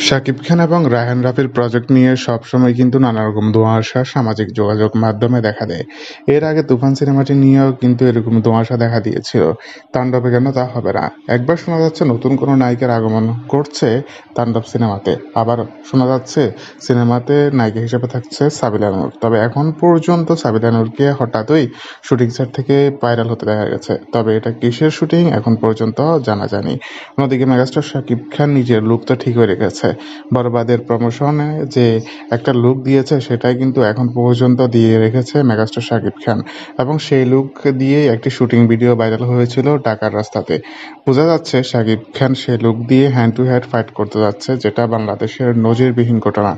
শাকিব খান এবং রায়হান রাফির প্রজেক্ট নিয়ে সবসময় কিন্তু নানা রকম ধোঁয়াশা সামাজিক যোগাযোগ মাধ্যমে দেখা দেয়। এর আগে তুফান সিনেমাটি নিয়েও কিন্তু এরকম ধোঁয়াশা দেখা দিয়েছিল। তাণ্ডবে কেন তা হবে না। একবার শোনা যাচ্ছে নতুন কোনো নায়িকার আগমন করছে তাণ্ডব সিনেমাতে। আবার শোনা যাচ্ছে সিনেমাতে নায়িকা হিসেবে থাকছে সাবিলা নূর। তবে এখন পর্যন্ত সাবিলা নূরকে হঠাৎই শুটিং সেট থেকে ভাইরাল হতে দেখা গেছে। তবে এটা কিসের শুটিং এখন পর্যন্ত জানা যায়নি। অন্যদিকে মেগাস্টার শাকিব খান নিজের লুক তো ঠিক হয়ে রেখেছে। বরবাদের প্রমোশনে যে একটা লুক দিয়েছে, সেটাই কিন্তু এখন পর্যন্ত দিয়ে রেখেছে মেগাস্টার শাকিব খান। এবং সেই লুক দিয়ে একটি শুটিং ভিডিও ভাইরাল হয়েছিল ঢাকার রাস্তাতে। বোঝা যাচ্ছে শাকিব খান সেই লুক দিয়ে হ্যান্ড টু হ্যান্ড ফাইট করতে যাচ্ছে, যেটা বাংলাদেশের নজিরবিহীন ঘটনা।